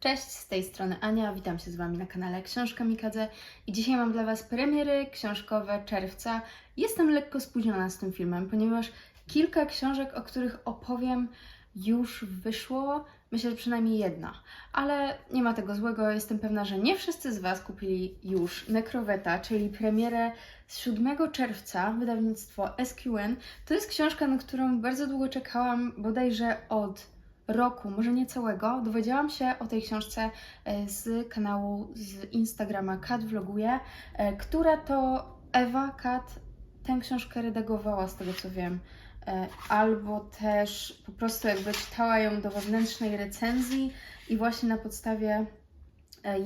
Cześć, z tej strony Ania, witam się z Wami na kanale Książka Mikadze i dzisiaj mam dla Was premiery książkowe czerwca. Jestem lekko spóźniona z tym filmem, ponieważ kilka książek, o których opowiem, już wyszło. Myślę, że przynajmniej jedna, ale nie ma tego złego. Jestem pewna, że nie wszyscy z Was kupili już Nekroweta, czyli premierę z 7 czerwca, wydawnictwo SQN. To jest książka, na którą bardzo długo czekałam, bodajże od roku, może nie całego, dowiedziałam się o tej książce e, z kanału z Instagrama Kat Vloguje, która to Ewa Kat tę książkę redagowała, z tego co wiem. E, Albo też po prostu jakby czytała ją do wewnętrznej recenzji i właśnie na podstawie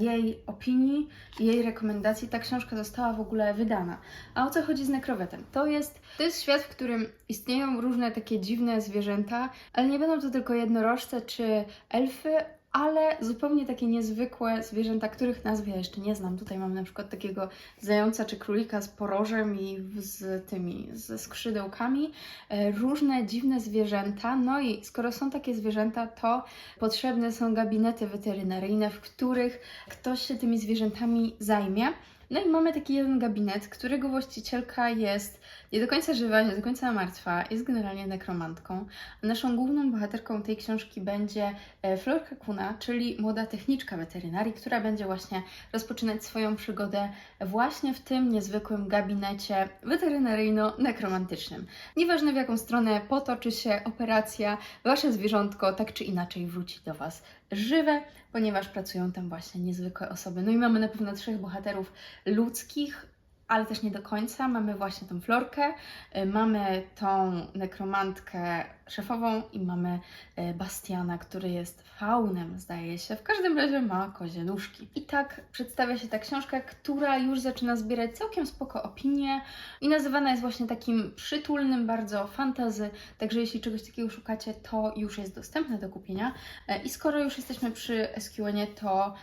jej opinii i jej rekomendacji ta książka została w ogóle wydana. A o co chodzi z nekrowetem? To jest, to jest świat, w którym istnieją różne takie dziwne zwierzęta, ale nie będą to tylko jednorożce czy elfy, ale zupełnie takie niezwykłe zwierzęta, których nazwy ja jeszcze nie znam. Tutaj mamy na przykład takiego zająca czy królika z porożem i z tymi, ze skrzydełkami. E, Różne dziwne zwierzęta. No i skoro są takie zwierzęta, to potrzebne są gabinety weterynaryjne, w których ktoś się tymi zwierzętami zajmie. No i mamy taki jeden gabinet, którego właścicielka jest nie do końca żywa, nie do końca martwa, jest generalnie nekromantką. Naszą główną bohaterką tej książki będzie e, Florka Kuna, czyli młoda techniczka weterynarii, która będzie właśnie rozpoczynać swoją przygodę właśnie w tym niezwykłym gabinecie weterynaryjno-nekromantycznym. Nieważne w jaką stronę potoczy się operacja, wasze zwierzątko tak czy inaczej wróci do Was żywe, ponieważ pracują tam właśnie niezwykłe osoby. No i mamy na pewno trzech bohaterów ludzkich, ale też nie do końca. Mamy właśnie tą Florkę, y, mamy tą nekromantkę szefową i mamy y, Bastiana, który jest faunem, zdaje się. W każdym razie ma kozie nóżki. I tak przedstawia się ta książka, która już zaczyna zbierać całkiem spoko opinie i nazywana jest właśnie takim przytulnym bardzo fantazy. Także jeśli czegoś takiego szukacie, to już jest dostępne do kupienia. E, I skoro już jesteśmy przy SQN-ie, to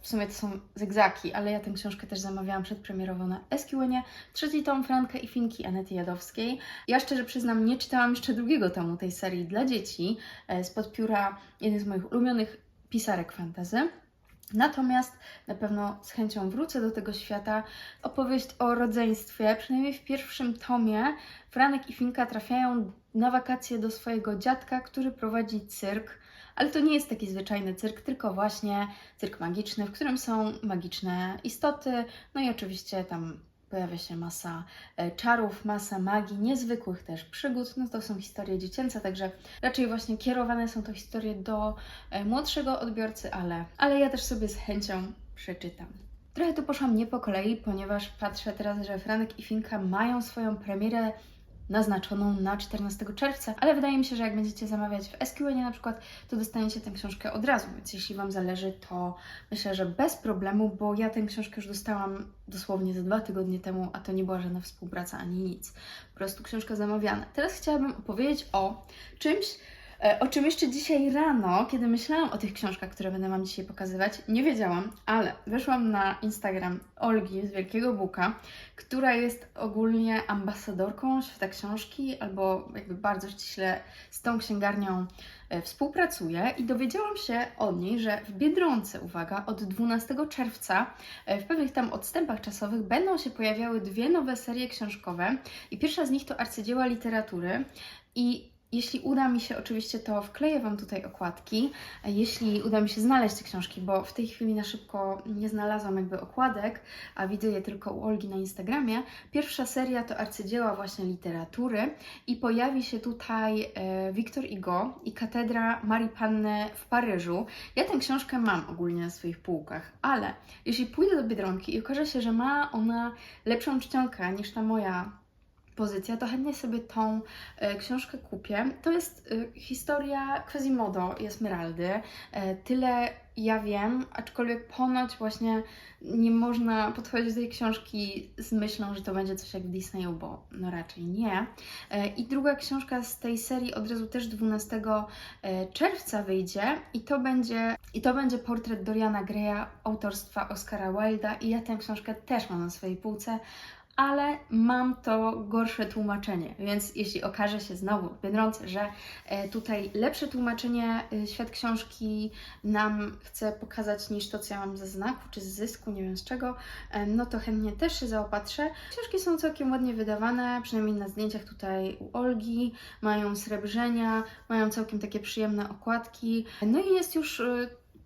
w sumie to są zygzaki, ale ja tę książkę też zamawiałam przedpremierowo na SQN-ie. Trzeci tom Franka i Finki Anety Jadowskiej. Ja szczerze przyznam, nie czytałam jeszcze drugiego tomu tej serii dla dzieci e, spod pióra jednej z moich ulubionych pisarek fantazy. Natomiast na pewno z chęcią wrócę do tego świata. Opowieść o rodzeństwie, przynajmniej w pierwszym tomie, Franek i Finka trafiają na wakacje do swojego dziadka, który prowadzi cyrk. Ale to nie jest taki zwyczajny cyrk, tylko właśnie cyrk magiczny, w którym są magiczne istoty. No i oczywiście tam pojawia się masa e, czarów, masa magii, niezwykłych też przygód. No to są historie dziecięce, także raczej właśnie kierowane są to historie do e, młodszego odbiorcy, ale, ale ja też sobie z chęcią przeczytam. Trochę tu poszłam nie po kolei, ponieważ patrzę teraz, że Franek i Finka mają swoją premierę naznaczoną na 14 czerwca, ale wydaje mi się, że jak będziecie zamawiać w SQN na przykład, to dostaniecie tę książkę od razu, więc jeśli Wam zależy, to myślę, że bez problemu, bo ja tę książkę już dostałam dosłownie za dwa tygodnie temu, a to nie była żadna współpraca ani nic. Po prostu książka zamawiana. Teraz chciałabym opowiedzieć o czymś, O czym jeszcze dzisiaj rano, kiedy myślałam o tych książkach, które będę Wam dzisiaj pokazywać, nie wiedziałam, ale weszłam na Instagram Olgi z Wielkiego Buka, która jest ogólnie ambasadorką świata książki, albo jakby bardzo ściśle z tą księgarnią e, współpracuje. I dowiedziałam się od niej, że w Biedronce, uwaga, od 12 czerwca e, w pewnych tam odstępach czasowych będą się pojawiały dwie nowe serie książkowe. I pierwsza z nich to arcydzieła literatury. I jeśli uda mi się, oczywiście to wkleję Wam tutaj okładki. Jeśli uda mi się znaleźć te książki, bo w tej chwili na szybko nie znalazłam jakby okładek, a widzę je tylko u Olgi na Instagramie. Pierwsza seria to arcydzieła właśnie literatury i pojawi się tutaj e, Wiktor Hugo i katedra Marii Panny w Paryżu. Ja tę książkę mam ogólnie na swoich półkach, ale jeśli pójdę do Biedronki i okaże się, że ma ona lepszą czcionkę niż ta moja pozycja, to chętnie sobie tą e, książkę kupię. To jest e, historia Quasimodo i Esmeraldy. E, tyle ja wiem, aczkolwiek ponoć właśnie nie można podchodzić do tej książki z myślą, że to będzie coś jak w Disneyu, bo no raczej nie. E, I druga książka z tej serii od razu też 12 e, czerwca wyjdzie i to będzie, i to będzie portret Doriana Greya autorstwa Oscara Wilda i ja tę książkę też mam na swojej półce, ale mam to gorsze tłumaczenie, więc jeśli okaże się znowu Biedronce, że e, tutaj lepsze tłumaczenie e, świat książki nam chce pokazać niż to, co ja mam ze znaku czy z zysku, nie wiem z czego, e, no to chętnie też się zaopatrzę. Książki są całkiem ładnie wydawane, przynajmniej na zdjęciach tutaj u Olgi, mają srebrzenia, mają całkiem takie przyjemne okładki, no i jest już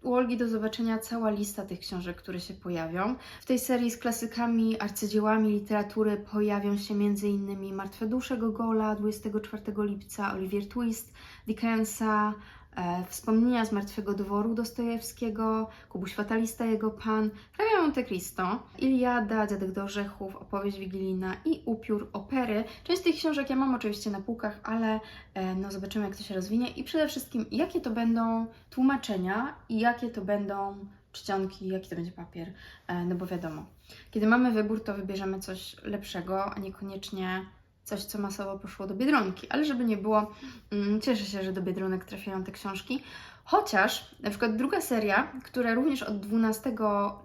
u Olgi do zobaczenia cała lista tych książek, które się pojawią. W tej serii z klasykami, arcydziełami literatury pojawią się m.in. Martwe dusze Gogola 24 lipca, Olivier Twist, Dickensa, Wspomnienia z Martwego Dworu Dostojewskiego, Kubuś Fatalista, jego pan, hrabia Monte Cristo, Iliada, Dziadek do Orzechów, Opowieść Wigilijna i Upiór Opery. Część tych książek ja mam oczywiście na półkach, ale e, no zobaczymy jak to się rozwinie i przede wszystkim jakie to będą tłumaczenia i jakie to będą czcionki, jaki to będzie papier, e, no bo wiadomo, kiedy mamy wybór, to wybierzemy coś lepszego, a niekoniecznie coś, co masowo poszło do Biedronki. Ale żeby nie było, mm, cieszę się, że do Biedronek trafiają te książki. Chociaż na przykład druga seria, która również od 12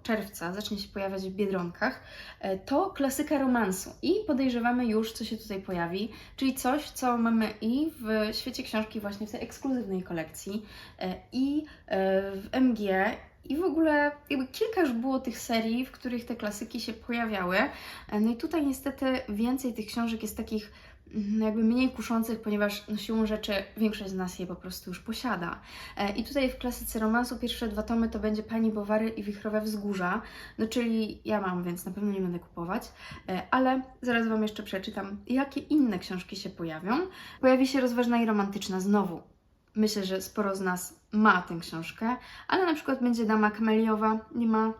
czerwca zacznie się pojawiać w Biedronkach, e, to klasyka romansu. I podejrzewamy już, co się tutaj pojawi, czyli coś, co mamy i w świecie książki właśnie w tej ekskluzywnej kolekcji, e, i e, w MG, i w ogóle jakby kilka już było tych serii, w których te klasyki się pojawiały. E, No i tutaj niestety więcej tych książek jest takich mm, jakby mniej kuszących, ponieważ no, siłą rzeczy większość z nas je po prostu już posiada. E, I tutaj w klasyce romansu pierwsze dwa tomy to będzie Pani Bowary i Wichrowe Wzgórza, no czyli ja mam, więc na pewno nie będę kupować, E, ale zaraz Wam jeszcze przeczytam, jakie inne książki się pojawią. Pojawi się Rozważna i Romantyczna znowu. Myślę, że sporo z nas ma tę książkę, ale na przykład będzie Dama Kameliowa, nie ma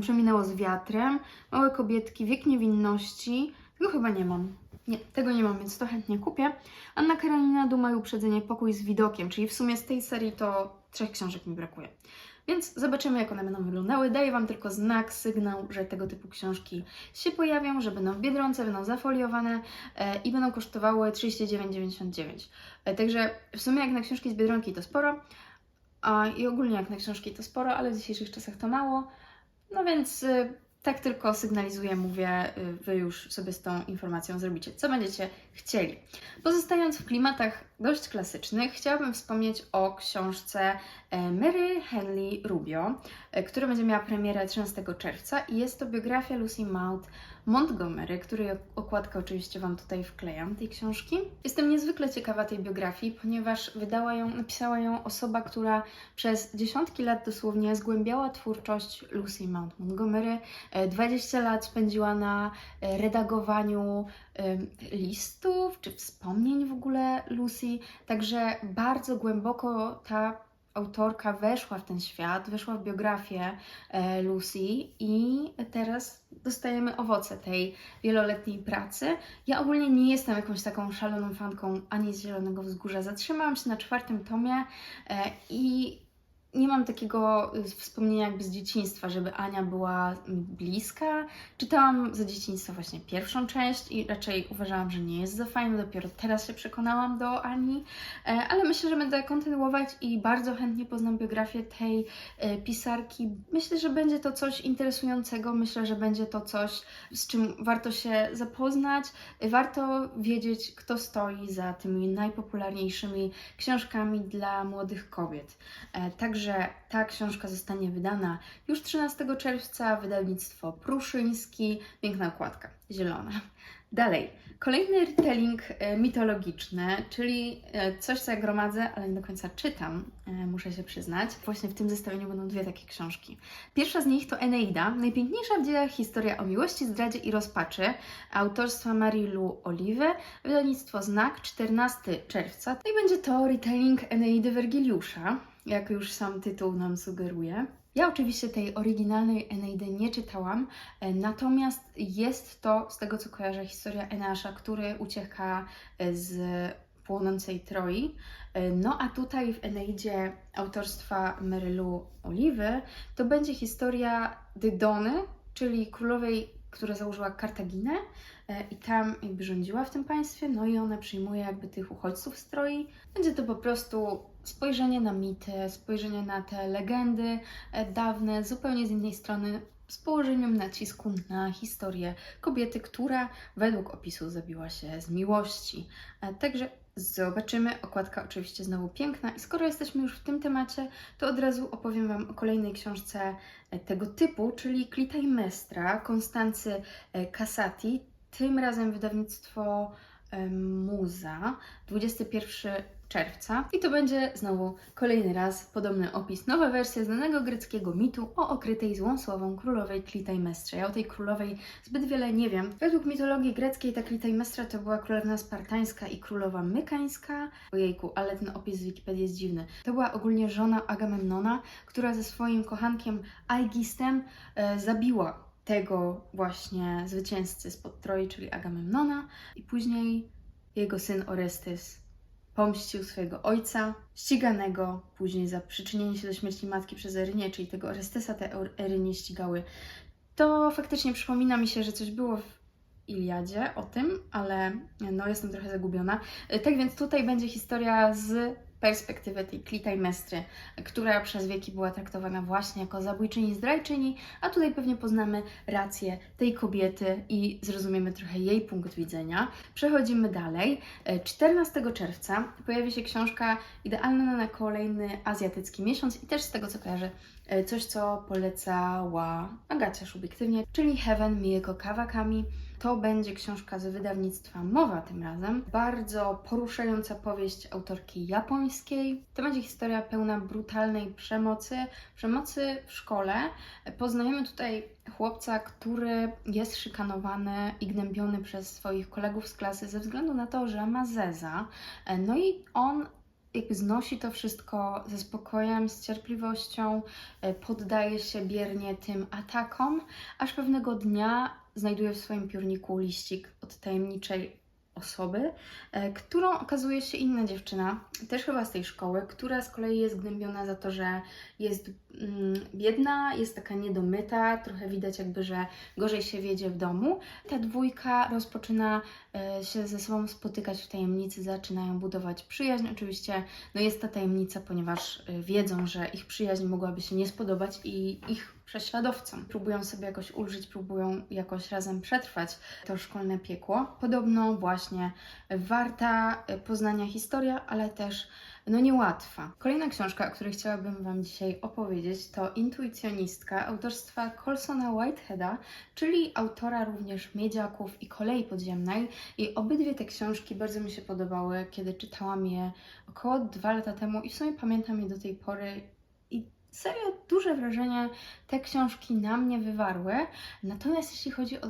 Przeminęło z wiatrem, Małe kobietki, Wiek niewinności, tego chyba nie mam. Nie, tego nie mam, więc to chętnie kupię. Anna Karenina Duma i Uprzedzenie Pokój z widokiem, czyli w sumie z tej serii to trzech książek mi brakuje. Więc zobaczymy, jak one będą wyglądały. Daję Wam tylko znak, sygnał, że tego typu książki się pojawią, że będą w Biedronce, będą zafoliowane e, i będą kosztowały 39,99. E, także w sumie jak na książki z Biedronki to sporo, i ogólnie jak na książki to sporo, ale w dzisiejszych czasach to mało. No więc y, tak tylko sygnalizuję, mówię, y, Wy już sobie z tą informacją zrobicie, co będziecie chcieli. Pozostając w klimatach dość klasycznych, chciałabym wspomnieć o książce e, Mary Henley Rubio, e, która będzie miała premierę 13 czerwca i jest to biografia Lucy Maud Montgomery, której okładkę oczywiście Wam tutaj wklejam, tej książki. Jestem niezwykle ciekawa tej biografii, ponieważ wydała ją, napisała ją osoba, która przez dziesiątki lat dosłownie zgłębiała twórczość Lucy Maud Montgomery. E, 20 lat spędziła na e, redagowaniu listów czy wspomnień w ogóle Lucy, także bardzo głęboko ta autorka weszła w ten świat, weszła w biografię e, Lucy i teraz dostajemy owoce tej wieloletniej pracy. Ja ogólnie nie jestem jakąś taką szaloną fanką ani z Zielonego Wzgórza. Zatrzymałam się na czwartym tomie e, i mam takiego y, wspomnienia jakby z dzieciństwa, żeby Ania była bliska. Czytałam za dzieciństwa właśnie pierwszą część i raczej uważałam, że nie jest za fajna. Dopiero teraz się przekonałam do Ani, E, ale myślę, że będę kontynuować i bardzo chętnie poznam biografię tej e, pisarki. Myślę, że będzie to coś interesującego. Myślę, że będzie to coś, z czym warto się zapoznać. Warto wiedzieć, kto stoi za tymi najpopularniejszymi książkami dla młodych kobiet. E, Ta książka zostanie wydana już 13 czerwca, wydawnictwo Pruszyński, piękna okładka, zielona. Dalej, kolejny retelling e, mitologiczny, czyli e, coś, co ja gromadzę, ale nie do końca czytam, e, muszę się przyznać. Właśnie w tym zestawieniu będą dwie takie książki. Pierwsza z nich to Eneida, najpiękniejsza w dziejach historia o miłości, zdradzie i rozpaczy, autorstwa Marie-Lou Olive, wydawnictwo Znak, 14 czerwca. No i będzie to retelling Eneidy Wergiliusza, jak już sam tytuł nam sugeruje. Ja oczywiście tej oryginalnej Eneidy nie czytałam, e, natomiast jest to, z tego co kojarzę, historia Eneasza, który ucieka e, z płonącej Troi. E, No a tutaj w Eneidzie autorstwa Merylu Oliwy to będzie historia Dydony, czyli królowej, która założyła Kartaginę i tam jakby rządziła w tym państwie, no i ona przyjmuje jakby tych uchodźców z Troi. Będzie to po prostu spojrzenie na mity, spojrzenie na te legendy e, dawne, zupełnie z innej strony. z położeniem nacisku na historię kobiety, która według opisu zabiła się z miłości. E, Także zobaczymy. Okładka oczywiście znowu piękna. I skoro jesteśmy już w tym temacie, to od razu opowiem Wam o kolejnej książce e, tego typu, czyli Clitemnestra Konstancy e, Casati. Tym razem wydawnictwo Muza, 21 czerwca. I to będzie znowu kolejny raz podobny opis. Nowa wersja znanego greckiego mitu o okrytej złą słową królowej Klitajmestrze. Ja o tej królowej zbyt wiele nie wiem. Według mitologii greckiej ta Klitajmestra to była królewna spartańska i królowa mykańska. Ojejku, ale ten opis z Wikipedii jest dziwny. To była ogólnie żona Agamemnona, która ze swoim kochankiem Aigistem e, zabiła tego właśnie zwycięzcy spod Troi, czyli Agamemnona i później jego syn Orestys pomścił swojego ojca, ściganego później za przyczynienie się do śmierci matki przez Erynię, czyli tego Orestysa te Erynie ścigały. To faktycznie przypomina mi się, że coś było w Iliadzie o tym, ale no jestem trochę zagubiona. Tak więc tutaj będzie historia z perspektywy tej Klitajmestry, która przez wieki była traktowana właśnie jako zabójczyni, zdrajczyni, a tutaj pewnie poznamy rację tej kobiety i zrozumiemy trochę jej punkt widzenia. Przechodzimy dalej. 14 czerwca pojawi się książka idealna na kolejny azjatycki miesiąc i też z tego co kojarzę, coś co polecała Agacia subiektywnie, czyli Heaven Mieko Kawakami. To będzie książka z wydawnictwa Mowa tym razem. Bardzo poruszająca powieść autorki japońskiej. To będzie historia pełna brutalnej przemocy, przemocy w szkole. Poznajemy tutaj chłopca, który jest szykanowany i gnębiony przez swoich kolegów z klasy ze względu na to, że ma zeza. No i on jakby znosi to wszystko ze spokojem, z cierpliwością, e, poddaje się biernie tym atakom, aż pewnego dnia znajduje w swoim piórniku liścik od tajemniczej osoby, e, którą okazuje się inna dziewczyna, też chyba z tej szkoły, która z kolei jest gnębiona za to, że jest mm, biedna, jest taka niedomyta, trochę widać jakby, że gorzej się wiedzie w domu. Ta dwójka rozpoczyna e, się ze sobą spotykać w tajemnicy, zaczynają budować przyjaźń. Oczywiście no jest ta tajemnica, ponieważ e, wiedzą, że ich przyjaźń mogłaby się nie spodobać i ich prześladowcom. Próbują sobie jakoś ulżyć, próbują jakoś razem przetrwać to szkolne piekło. Podobno właśnie warta poznania historia, ale też no niełatwa. Kolejna książka, o której chciałabym Wam dzisiaj opowiedzieć, to Intuicjonistka autorstwa Colsona Whiteheada, czyli autora również Miedziaków i Kolei Podziemnej. I obydwie te książki bardzo mi się podobały, kiedy czytałam je około dwa lata temu i w sumie pamiętam je do tej pory i serio duże wrażenie te książki na mnie wywarły. Natomiast jeśli chodzi o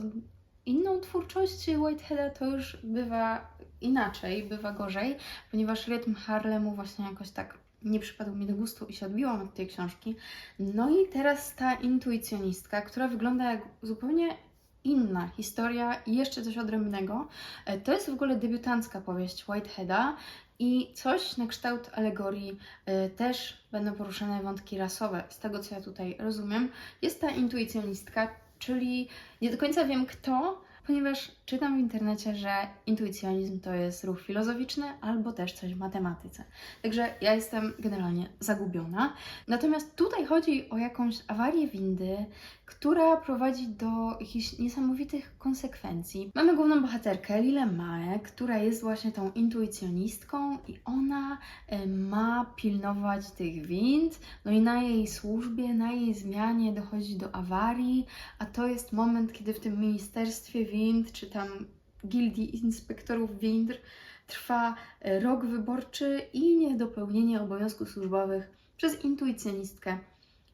inną twórczość Whiteheada, to już bywa inaczej, bywa gorzej, ponieważ rytm Harlemu właśnie jakoś tak nie przypadł mi do gustu i się odbiłam od tej książki. No i teraz ta intuicjonistka, która wygląda jak zupełnie inna historia i jeszcze coś odrębnego. E, To jest w ogóle debiutancka powieść Whiteheada i coś na kształt alegorii y, też będą poruszane wątki rasowe. Z tego co ja tutaj rozumiem, jest ta intuicjonistka, czyli nie do końca wiem kto, ponieważ czytam w internecie, że intuicjonizm to jest ruch filozoficzny albo też coś w matematyce. Także ja jestem generalnie zagubiona. Natomiast tutaj chodzi o jakąś awarię windy, która prowadzi do jakichś niesamowitych konsekwencji. Mamy główną bohaterkę, Lilę Mae, która jest właśnie tą intuicjonistką i ona e, ma pilnować tych wind, no i na jej służbie, na jej zmianie dochodzi do awarii, a to jest moment, kiedy w tym Ministerstwie Wind, czy tam Gildii Inspektorów Wind trwa e, rok wyborczy i niedopełnienie obowiązków służbowych przez intuicjonistkę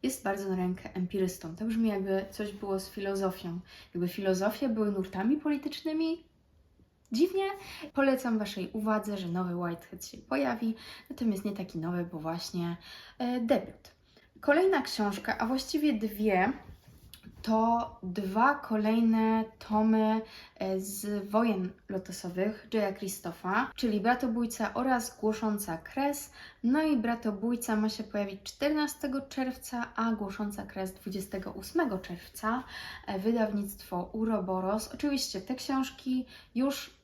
jest bardzo na rękę empirystom. To brzmi jakby coś było z filozofią. Jakby filozofie były nurtami politycznymi. Dziwnie. Polecam Waszej uwadze, że nowy Whitehead się pojawi, natomiast nie taki nowy, bo właśnie e, debiut. Kolejna książka, a właściwie dwie, to dwa kolejne tomy e, z wojen lotosowych Jaya Christopha, czyli Bratobójca oraz Głosząca Kres. No i Bratobójca ma się pojawić 14 czerwca, a Głosząca Kres 28 czerwca. E, Wydawnictwo Uroboros. Oczywiście te książki już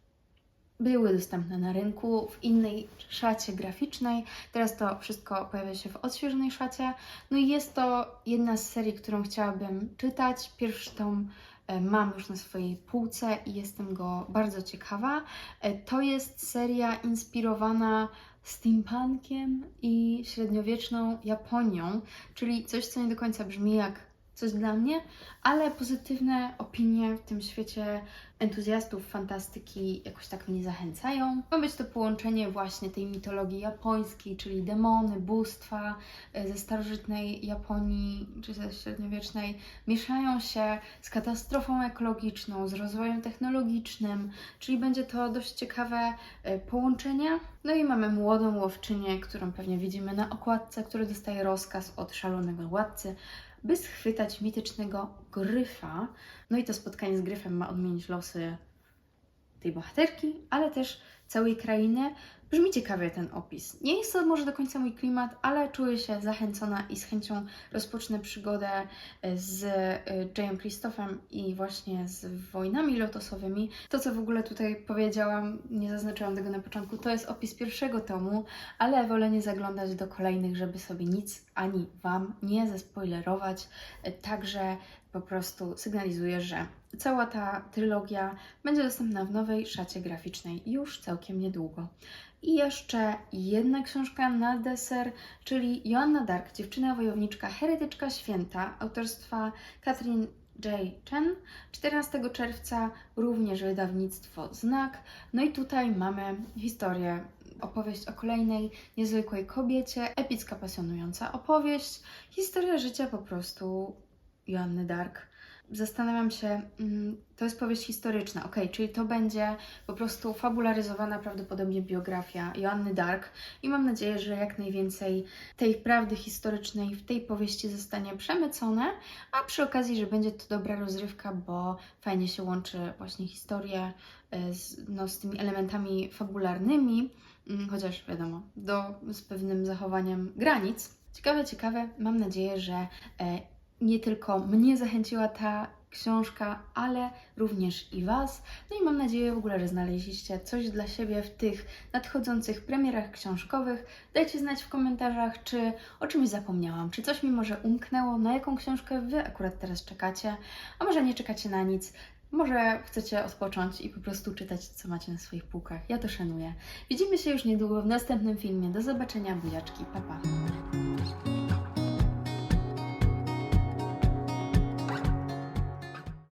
były dostępne na rynku w innej szacie graficznej. Teraz to wszystko pojawia się w odświeżonej szacie. No i jest to jedna z serii, którą chciałabym czytać. Pierwszy tom e, mam już na swojej półce i jestem go bardzo ciekawa. E, To jest seria inspirowana steampunkiem i średniowieczną Japonią, czyli coś, co nie do końca brzmi jak coś dla mnie, ale pozytywne opinie w tym świecie entuzjastów fantastyki jakoś tak mnie zachęcają. Ma być to połączenie właśnie tej mitologii japońskiej, czyli demony, bóstwa e, ze starożytnej Japonii czy ze średniowiecznej, mieszają się z katastrofą ekologiczną, z rozwojem technologicznym, czyli będzie to dość ciekawe e, połączenie. No i mamy młodą łowczynię, którą pewnie widzimy na okładce, która dostaje rozkaz od szalonego władcy, by schwytać mitycznego gryfa. No i to spotkanie z gryfem ma odmienić losy tej bohaterki, ale też całej krainy. Brzmi ciekawie ten opis. Nie jest to może do końca mój klimat, ale czuję się zachęcona i z chęcią rozpocznę przygodę e, z e, Jayem Christophem i właśnie z wojnami lotosowymi. To, co w ogóle tutaj powiedziałam, nie zaznaczyłam tego na początku, to jest opis pierwszego tomu, ale wolę nie zaglądać do kolejnych, żeby sobie nic ani Wam nie zaspoilerować. E, Także po prostu sygnalizuję, że cała ta trylogia będzie dostępna w nowej szacie graficznej już całkiem niedługo. I jeszcze jedna książka na deser, czyli Joanna Dark, dziewczyna wojowniczka, heretyczka święta, autorstwa Katrin J. Chen. 14 czerwca również wydawnictwo Znak. No i tutaj mamy historię, opowieść o kolejnej niezwykłej kobiecie, epicka, pasjonująca opowieść, historia życia po prostu Joanny Dark. Zastanawiam się, mm, to jest powieść historyczna, ok, czyli to będzie po prostu fabularyzowana prawdopodobnie biografia Joanny Dark i mam nadzieję, że jak najwięcej tej prawdy historycznej w tej powieści zostanie przemycone, a przy okazji, że będzie to dobra rozrywka, bo fajnie się łączy właśnie historię e, z, no, z tymi elementami fabularnymi, chociaż wiadomo, do, z pewnym zachowaniem granic. Ciekawe, ciekawe, mam nadzieję, że e, nie tylko mnie zachęciła ta książka, ale również i Was. No i mam nadzieję w ogóle, że znaleźliście coś dla siebie w tych nadchodzących premierach książkowych. Dajcie znać w komentarzach, czy o czymś zapomniałam, czy coś mi może umknęło, na jaką książkę Wy akurat teraz czekacie, a może nie czekacie na nic. Może chcecie odpocząć i po prostu czytać, co macie na swoich półkach. Ja to szanuję. Widzimy się już niedługo w następnym filmie. Do zobaczenia, buziaczki. Pa, pa.